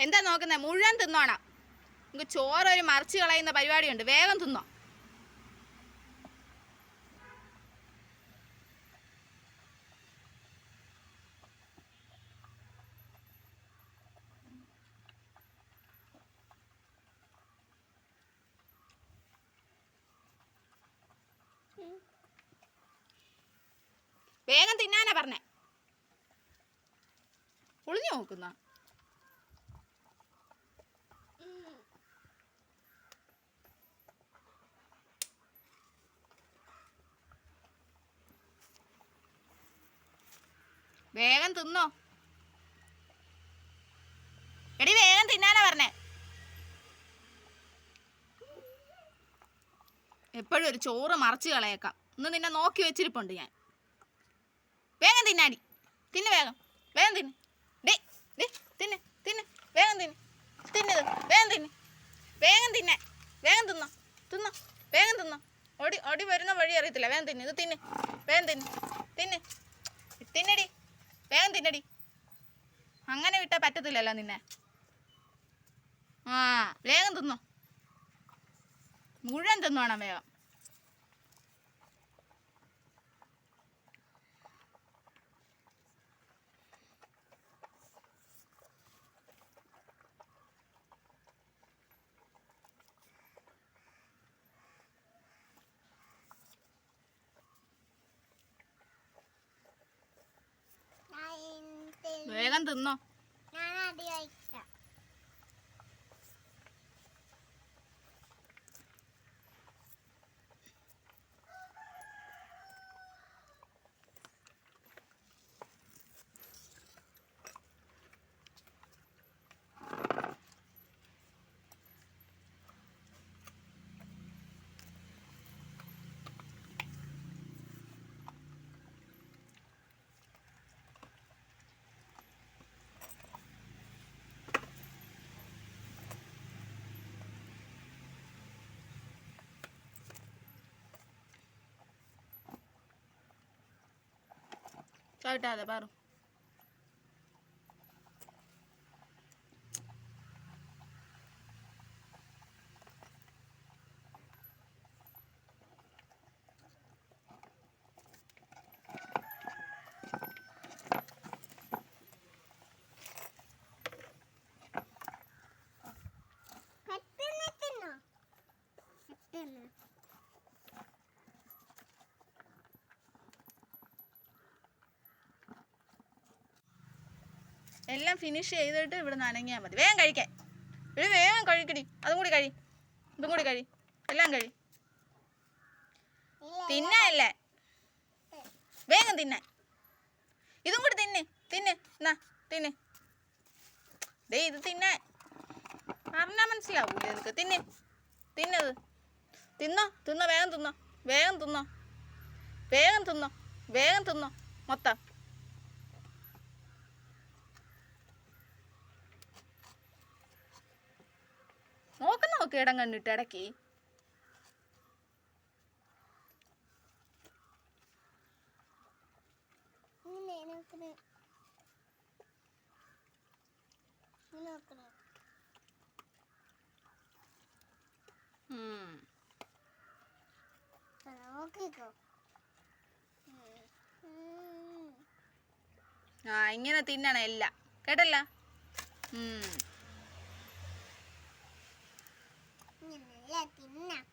എന്താ നോക്കുന്നത് മുഴുവൻ തിന്നോണം. നിങ്ങൾക്ക് ചോറ് ഒരു മറിച്ച് കളയുന്ന പരിപാടിയുണ്ട്. വേഗം തിന്നോ. വേഗം തിന്നാനാ പറഞ്ഞേ. ഒളിഞ്ഞു നോക്കുന്ന. വേഗം തിന്നോ. എടി വേഗം തിന്നാനാ പറഞ്ഞേ. എപ്പോഴും ഒരു ചോറ് മറച്ച് കളയേക്കാം. ഇന്ന് നിന്നെ നോക്കി വെച്ചിരിപ്പുണ്ട് ഞാൻ. വേഗം തിന്നാടി തിന്ന് വേഗം. വേഗം തിന്ന്. ഡേ ഡേ തിന്ന് തിന്ന്. വേഗം തിന്ന്. തിന്നത്. വേഗം തിന്ന്. വേഗം തിന്നെ. വേഗം തിന്നോ. തിന്നോ. വേഗം തിന്നോ. ഓടി ഓടി വരുന്ന വഴി അറിയത്തില്ല. വേഗം തിന്ന്. ഇത് തിന്ന്. വേഗം തിന്ന്. തിന്ന്. തിന്നടി അങ്ങനെ വിട്ടാൽ പറ്റത്തില്ലല്ലോ നിന്നെ. ആ വേഗം തിന്നോ. മുഴുവൻ തിന്നോണം വേഗം വേഗം തിന്നോ? ഞാൻ അടി കഴിക്കാം. கரெக்டாக பாரு Dinner. എല്ലാം ഫിനിഷ് ചെയ്തിട്ട് ഇവിടെ നനങ്ങിയാൽ മതി. വേഗം കഴിക്കാൻ ഇവിടെ വേഗം കഴിക്കടി. അതും കൂടി കഴി. ഇതും കൂടി കഴി. എല്ലാം കഴി. തിന്നല്ലേ വേഗം തിന്നാൻ ഇതും കൂടി തിന്ന്. തിന്ന്. എന്നാ തിന്ന്. ദേ ഇത് തിന്നാൻ പറഞ്ഞാൽ മനസ്സിലാവൂല നിനക്ക് തിന്ന്. തിന്നത്. തിന്നോ? തിന്നോ. വേഗം തിന്നോ. വേഗം തിന്നോ. വേഗം തിന്നോ. വേഗം തിന്നോ. മൊത്തം. നോക്ക് ഇടക്കി ഇടം കണ്ടിട്ട് ഇടയ്ക്ക്. ആ ഇങ്ങനെ തിന്നണ എല്ലാം. കേട്ടല്ല? ഉം. ഇങ്ങനെ നല്ല തിന്നാം